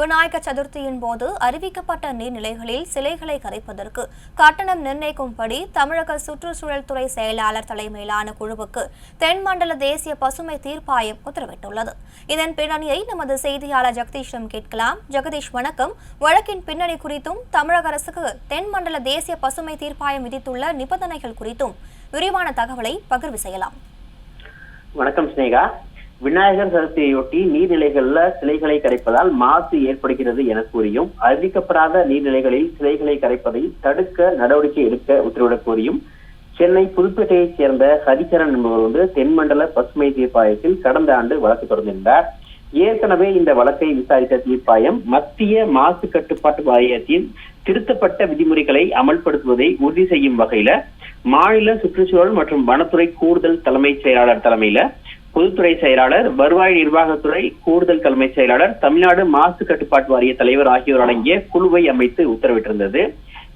விநாயக சதுர்த்தியின் போது அறிவிக்கப்பட்ட நீர்நிலைகளில் சிலைகளை கரைப்பதற்கு கட்டணம் நிர்ணயிக்கும்படி தமிழக சுற்றுச்சூழல் துறை செயலாளர் தலைமையிலான குழுவுக்கு தென்மண்டல தேசிய பசுமை தீர்ப்பாயம் உத்தரவிட்டுள்ளது. இதன் பின்னணியை நமது செய்தியாளர் ஜெகதீஷிடம் கேட்கலாம். ஜெகதீஷ் வணக்கம். வழக்கின் பின்னணி குறித்தும் தமிழக அரசுக்கு தென்மண்டல தேசிய பசுமை தீர்ப்பாயம் விதித்துள்ள நிபந்தனைகள் குறித்தும் விரிவான தகவலை பகிர்வு செய்யலாம். வணக்கம் ஸ்னேகா விநாயகர் சதுர்த்தியையொட்டி நீர்நிலைகள்ல சிலைகளை கரைப்பதால் மாசு ஏற்படுகிறது என கூறியும் அறிவிக்கப்படாத நீர்நிலைகளில் சிலைகளை கரைப்பதை தடுக்க நடவடிக்கை எடுக்க உத்தரவிடக் கோரியும் சென்னை புதுப்பேட்டையைச் சேர்ந்த ஹரிச்சரன் என்பவர் வந்து தென்மண்டல பசுமை தீர்ப்பாயத்தில் கடந்த ஆண்டு வழக்கு தொடர்ந்திருந்தார். ஏற்கனவே இந்த வழக்கை விசாரித்த தீர்ப்பாயம் மத்திய மாசு கட்டுப்பாட்டு வாரியத்தின் திருத்தப்பட்ட விதிமுறைகளை அமல்படுத்துவதை உறுதி செய்யும் வகையில மாநில சுற்றுச்சூழல் மற்றும் வனத்துறை கூடுதல் தலைமைச் செயலாளர் தலைமையில பொதுத்துறை செயலாளர் வருவாய் நிர்வாகத்துறை கூடுதல் தலைமை செயலாளர் தமிழ்நாடு மாசு கட்டுப்பாட்டு வாரிய தலைவர் ஆகியோர் அடங்கிய குழுவை அமைத்து உத்தரவிட்டிருந்தது.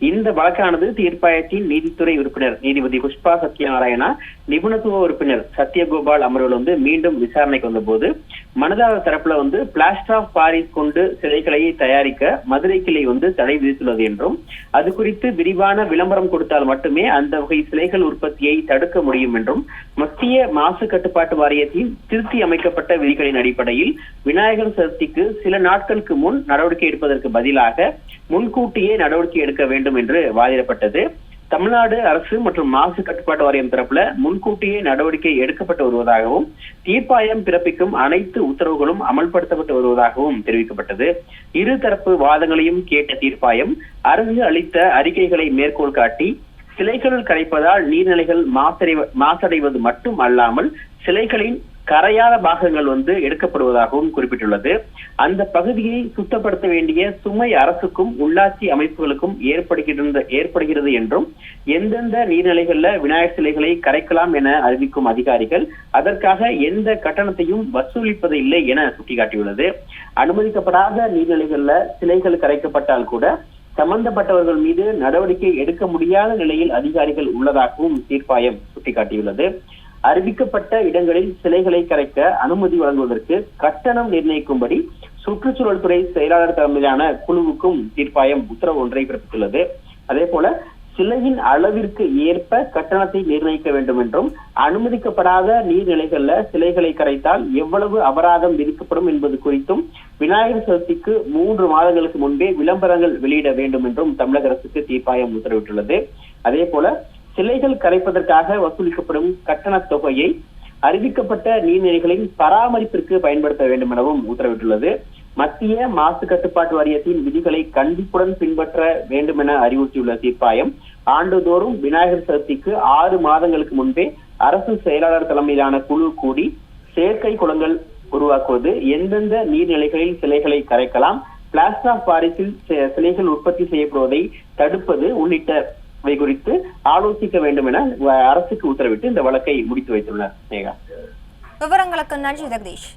இந்த வழக்கானது தீர்ப்பாயத்தின் நீதித்துறை உறுப்பினர் நீதிபதி புஷ்பா சத்யநாராயணா நிபுணத்துவ உறுப்பினர் சத்யகோபால் அமர்வில் வந்து மீண்டும் விசாரணைக்கு வந்தபோது மனதாக தரப்புல வந்து பிளாஸ்டர் ஆஃப் பாரிஸ் கொண்டு சிலைகளை தயாரிக்க மதுரை கிளை வந்து தடை விதித்துள்ளது என்றும் அது குறித்து விரிவான விளம்பரம் கொடுத்தால் மட்டுமே அந்த வகை சிலைகள் உற்பத்தியை தடுக்க முடியும் என்றும் மத்திய மாசு கட்டுப்பாட்டு வாரியத்தின் திருத்தி அமைக்கப்பட்ட விதிகளின் அடிப்படையில் விநாயகர் சதுர்த்திக்கு சில நாட்களுக்கு முன் நடவடிக்கை எடுப்பதற்கு பதிலாக முன்கூட்டியே நடவடிக்கை எடுக்க வேண்டும் என்று வாதிடப்பட்டது. தமிழ்நாடு அரசு மற்றும் மாசு கட்டுப்பாட்டு வாரியம் தரப்புல முன்கூட்டியே நடவடிக்கை எடுக்கப்பட்டு வருவதாகவும் தீர்ப்பாயம் பிறப்பிக்கும் அனைத்து உத்தரவுகளும் அமல்படுத்தப்பட்டு வருவதாகவும் தெரிவிக்கப்பட்டது. இரு தரப்பு வாதங்களையும் கேட்ட தீர்ப்பாயம் அரசு அளித்த அறிக்கைகளை மேற்கோள் காட்டி சிலைகள் கரைப்பதால் நீர்நிலைகள் மாசடைவ மாசடைவது மட்டும் அல்லாமல் சிலைகளின் கரையாத பாகங்கள் வந்து எடுக்கப்படுவதாகவும் குறிப்பிட்டுள்ளது. அந்த பகுதியை சுத்தப்படுத்த வேண்டிய சுமை அரசுக்கும் உள்ளாட்சி அமைப்புகளுக்கும் ஏற்படுகின்ற ஏற்படுகிறது என்றும் எந்தெந்த நீர்நிலைகள்ல விநாயகர் சிலைகளை கரைக்கலாம் என அறிவிக்கும் அதிகாரிகள் அதற்காக எந்த கட்டணத்தையும் வசூலிப்பது இல்லை என சுட்டிக்காட்டியுள்ளது. அனுமதிக்கப்படாத நீர்நிலைகள்ல சிலைகள் கரைக்கப்பட்டால் கூட சம்பந்தப்பட்டவர்கள் மீது நடவடிக்கை எடுக்க முடியாத நிலையில் அதிகாரிகள் உள்ளதாகவும் தீர்ப்பாயம் சுட்டிக்காட்டியுள்ளது. அறிவிக்கப்பட்ட இடங்களில் சிலைகளை கரைக்க அனுமதி வழங்குவதற்கு கட்டணம் நிர்ணயிக்கும்படி சுற்றுச்சூழல் துறை செயலாளர் தலைமையிலான குழுவுக்கும் தீர்ப்பாயம் உத்தரவு ஒன்றை பிறப்பித்துள்ளது. அதே போல சிலையின் அளவிற்கு ஏற்ப கட்டணத்தை நிர்ணயிக்க வேண்டும் என்றும் அனுமதிக்கப்படாத நீர்நிலைகள்ல சிலைகளை கரைத்தால் எவ்வளவு அபராதம் விதிக்கப்படும் என்பது குறித்தும் விநாயகர் சதுர்த்திக்கு மூன்று மாதங்களுக்கு முன்பே விளம்பரங்கள் வெளியிட வேண்டும் என்றும் தமிழக அரசுக்கு தீர்ப்பாயம் உத்தரவிட்டுள்ளது. அதே போல சிலைகள் கரைப்பதற்காக வசூலிக்கப்படும் கட்டண தொகையை அறிவிக்கப்பட்ட நீர்நிலைகளின் பராமரிப்பிற்கு பயன்படுத்த வேண்டும் எனவும் உத்தரவிட்டுள்ளது. மத்திய மாசு கட்டுப்பாட்டு வாரியத்தின் விதிகளை கண்டிப்புடன் பின்பற்ற வேண்டும் என அறிவுறுத்தியுள்ள தீர்ப்பாயம் ஆண்டுதோறும் விநாயகர் சதுர்த்திக்கு ஆறு மாதங்களுக்கு முன்பே அரசு செயலாளர் தலைமையிலான குழு கூடி செயற்கை குளங்கள் உருவாக்குவது எந்தெந்த நீர்நிலைகளில் சிலைகளை கரைக்கலாம் பிளாஸ்டர் ஆஃப் பாரிஸில் சிலைகள் உற்பத்தி செய்யப்படுவதை தடுப்பது உள்ளிட்ட இவை குறித்து ஆலோசிக்க வேண்டும் என அரசுக்கு உத்தரவிட்டு இந்த வழக்கை முடித்து வைத்துள்ளார் விவரங்களுக்கு நன்றி ஜெகதீஷ்.